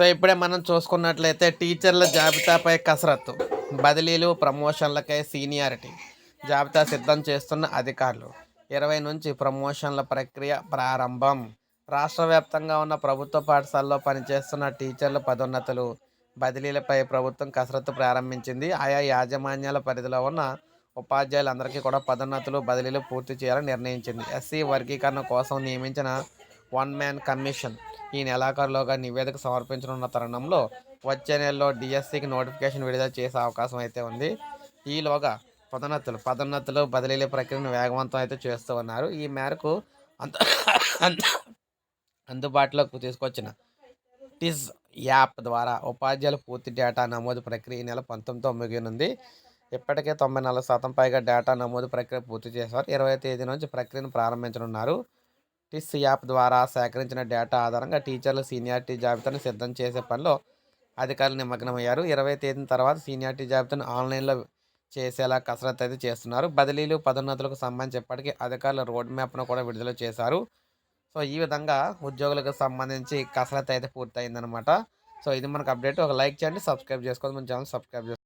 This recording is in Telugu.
సో ఇప్పుడే మనం చూసుకున్నట్లయితే టీచర్ల జాబితాపై కసరత్తు బదిలీలు ప్రమోషన్లకై సీనియారిటీ జాబితా సిద్ధం చేస్తున్న అధికారులు. ఇరవై నుంచి ప్రమోషన్ల ప్రక్రియ ప్రారంభం. రాష్ట్ర వ్యాప్తంగా ఉన్న ప్రభుత్వ పాఠశాలలో పనిచేస్తున్న టీచర్ల పదోన్నతులు బదిలీలపై ప్రభుత్వం కసరత్తు ప్రారంభించింది. ఆయా యాజమాన్యాల పరిధిలో ఉన్న ఉపాధ్యాయులందరికీ కూడా పదోన్నతులు బదిలీలు పూర్తి చేయాలని నిర్ణయించింది. ఎస్సీ వర్గీకరణ కోసం నియమించిన వన్ మ్యాన్ కమిషన్ ఈ నెలాఖరులోగా నివేదిక సమర్పించనున్న తరుణంలో వచ్చే నెలలో డిఎస్సికి నోటిఫికేషన్ విడుదల చేసే అవకాశం అయితే ఉంది. ఈలోగా పదోన్నతులు పదోన్నతులు బదిలీల ప్రక్రియను వేగవంతం అయితే చేస్తూ ఉన్నారు. ఈ మేరకు అంత అంత- అందుబాటులోకి తీసుకొచ్చిన టిజ్ యాప్ ద్వారా ఉపాధ్యాయుల పూర్తి డేటా నమోదు ప్రక్రియ ఈ నెల పంతొమ్మిదితో ముగియనుంది. ఇప్పటికే తొంభై నాలుగు శాతం పైగా డేటా నమోదు ప్రక్రియ పూర్తి చేశారు. ఇరవై తేదీ నుంచి ప్రక్రియను ప్రారంభించనున్నారు. టిస్ యాప్ ద్వారా సేకరించిన డేటా ఆధారంగా టీచర్ల సీనియారిటీ జాబితాను సిద్ధం చేసే పనిలో అధికారులు నిమగ్నమయ్యారు. ఇరవై తేదీన తర్వాత సీనియారిటీ జాబితాను ఆన్లైన్లో చేసేలా కసరత్తు అయితే చేస్తున్నారు. బదిలీలు పదోన్నతులకు సంబంధించి ఇప్పటికీ అధికారులు రోడ్ మ్యాప్ను కూడా విడుదల చేశారు. సో ఈ విధంగా ఉద్యోగులకు సంబంధించి కసరత్తు అయితే పూర్తయిందనమాట సో ఇది మనకు అప్డేట్. ఒక లైక్ చేయండి సబ్స్క్రైబ్ చేసుకోండి. మన ఛానల్ సబ్స్క్రైబ్ చేసుకోండి.